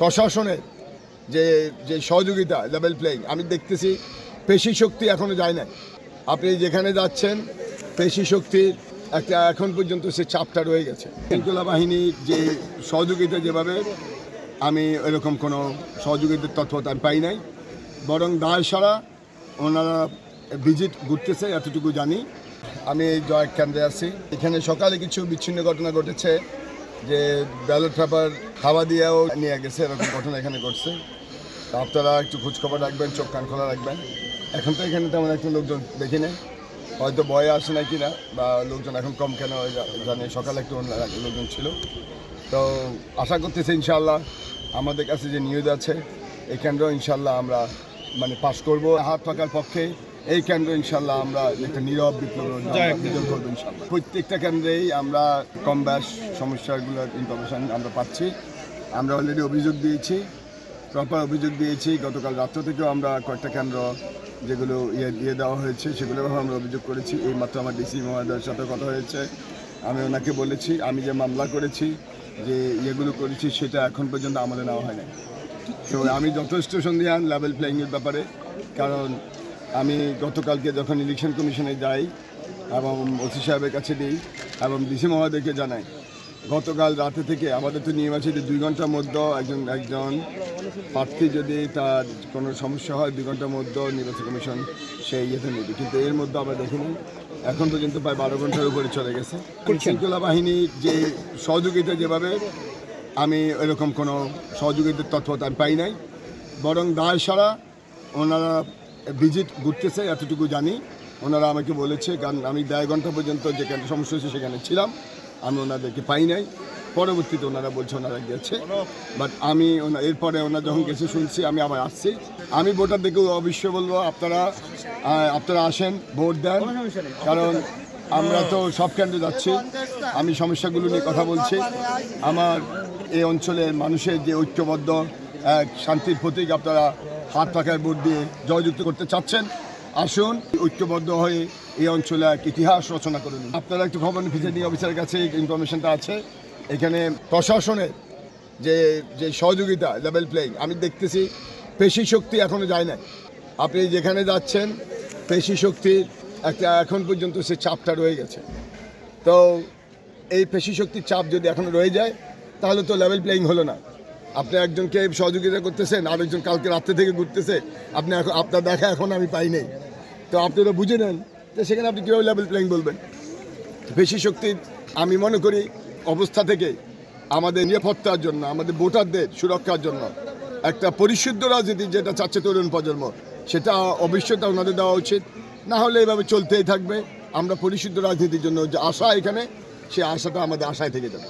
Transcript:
প্রশাসনের যে যে সহযোগিতা লেভেল প্লেইং আমি দেখতেছি পেশি শক্তি এখনও যায় না আপনি যেখানে যাচ্ছেন, পেশি শক্তির একটা এখন পর্যন্ত সে চাপটা রয়ে গেছে। শৃঙ্খলা বাহিনীর যে সহযোগিতা যেভাবে, আমি এরকম কোনো সহযোগিতার তৎপরতা আমি পাই নাই। বরং দায় সারা ওনারা ভিজিট ঘুরতেছে এতটুকু জানি। আমি জয় কেন্দ্রে আছি। এখানে সকালে কিছু বিচ্ছিন্ন ঘটনা ঘটেছে। যে ব্যালট পেপার খাওয়া দিয়েও নিয়ে গেছে, এরকম ঘটনা এখানে ঘটছে। আপনারা একটু খোঁজখবর রাখবেন, চোখ কান খোলা রাখবেন। এখন তো এখানে তেমন একটা লোকজন দেখি নেই। হয়তো বয়ে আসে না কি না বা লোকজন এখন কম কেন জানে। সকালে একটু অন্য লোকজন ছিল। তো আশা করতেছি ইনশাল্লাহ আমাদের কাছে যে নিউজ আছে কেন্দ্র ইনশাল্লাহ আমরা মানে পাশ করব। হাত পাকার পক্ষে এই কেন্দ্র ইনশাল্লাহ আমরা একটা নীরব বিপ্লব বিজয় করব ইনশাল্লাহ। প্রত্যেকটা কেন্দ্রেই আমরা কম ব্যাস সমস্যাগুলোর ইনফরমেশন আমরা পাচ্ছি। আমরা অলরেডি অভিযোগ দিয়েছি প্রপার অভিযোগ দিয়েছি। গতকাল রাত্র থেকেও আমরা কয়েকটা কেন্দ্র যেগুলো ইয়ে দিয়ে দেওয়া হয়েছে সেগুলোভাবে আমরা অভিযোগ করেছি। এই মাত্র আমার ডিসি মহোদয়ের সাথে কথা হয়েছে। আমি ওনাকে বলেছি আমি যে মামলা করেছি যে ইয়েগুলো করেছি সেটা এখন পর্যন্ত আমাদের নেওয়া হয় না তো আমি যথেষ্ট সন্ধিহান লেভেল প্লেয়িংয়ের ব্যাপারে কারণ আমি গতকালকে যখন ইলেকশন কমিশনে যাই এবং ওসি সাহেবের কাছে দিই এবং ডিসি মহোদয়কে জানাই গতকাল রাতে থেকে আমাদের তো নিয়ম আছে যে দুই ঘণ্টার মধ্যে একজন একজন প্রার্থী যদি তার কোনো সমস্যা হয় দুই ঘণ্টার মধ্যে নির্বাচন কমিশন সেই ইয়েতে নেবে। কিন্তু এর মধ্যে আমরা দেখিনি। এখন পর্যন্ত প্রায় বারো ঘণ্টার উপরে চলে গেছে। শৃঙ্খলা বাহিনীর যে সহযোগিতা যেভাবে আমি এরকম কোনো সহযোগিতার তৎপরতা আমি পাই নাই। বরং দায় সারা ওনারা ভিজিট ঘুরতেছে এতটুকু জানি। ওনারা আমাকে বলেছে, কারণ আমি দেড় ঘণ্টা পর্যন্ত যেখানে সমস্যা হয়েছে সেখানে ছিলাম, আমি ওনাদেরকে পাই নাই। পরবর্তীতে ওনারা বলছে ওনারা গেছে। বাট আমি এরপরে ওনারা যখন গেছে, শুনছি, আমি আবার আসছি। আমি ভোটার ভোটারদেরকে অবশ্যই বলব, আপনারা আপনারা আসেন, ভোট দেন। কারণ আমরা তো সব কেন্দ্রে যাচ্ছি। আমি সমস্যাগুলো নিয়ে কথা বলছি। আমার এই অঞ্চলের মানুষের যে ঐক্যবদ্ধ, এক শান্তির প্রতীক আপনারা হাত পাখায় ভোট দিয়ে জয়যুক্ত করতে চাচ্ছেন, আসুন, ঐক্যবদ্ধ হয়ে এই অঞ্চলে এক ইতিহাস রচনা করুন আপনারা একটু খবর প্রিজাইডিং অফিসারের কাছে ইনফরমেশনটা আছে। এখানে প্রশাসনের যে যে সহযোগিতা লেভেল প্লেইং আমি দেখতেছি পেশি শক্তি এখনও যায় না আপনি যেখানে যাচ্ছেন, পেশি শক্তির একটা এখন পর্যন্ত সে চাপটা রয়ে গেছে। তো এই পেশি শক্তির চাপ যদি এখন রয়ে যায়, তাহলে তো লেভেল প্লেইং হলো না। আপনি একজনকে সহযোগিতা করতেছেন, আরেকজন কালকে রাত্রে থেকে ঘুরতেছে, আপনি এখন, আপনার দেখা এখন আমি পাই নাই। তো আপনি তো বুঝে নেন যে সেখানে আপনি কীভাবে লেভেল প্লেইং বলবেন। বেশি শক্তির আমি মনে করি অবস্থা থেকে আমাদের নিরাপত্তার জন্য, আমাদের ভোটারদের সুরক্ষার জন্য, একটা পরিশুদ্ধ রাজনীতি যেটা চাচ্ছে তরুণ প্রজন্ম, সেটা অবশ্যই ওনাদের দেওয়া উচিত। না হলে এভাবে চলতেই থাকবে। আমরা পরিশুদ্ধ রাজনীতির জন্য যে আশা এখানে, সে আশাটা আমাদের আশায় থেকে যাবে।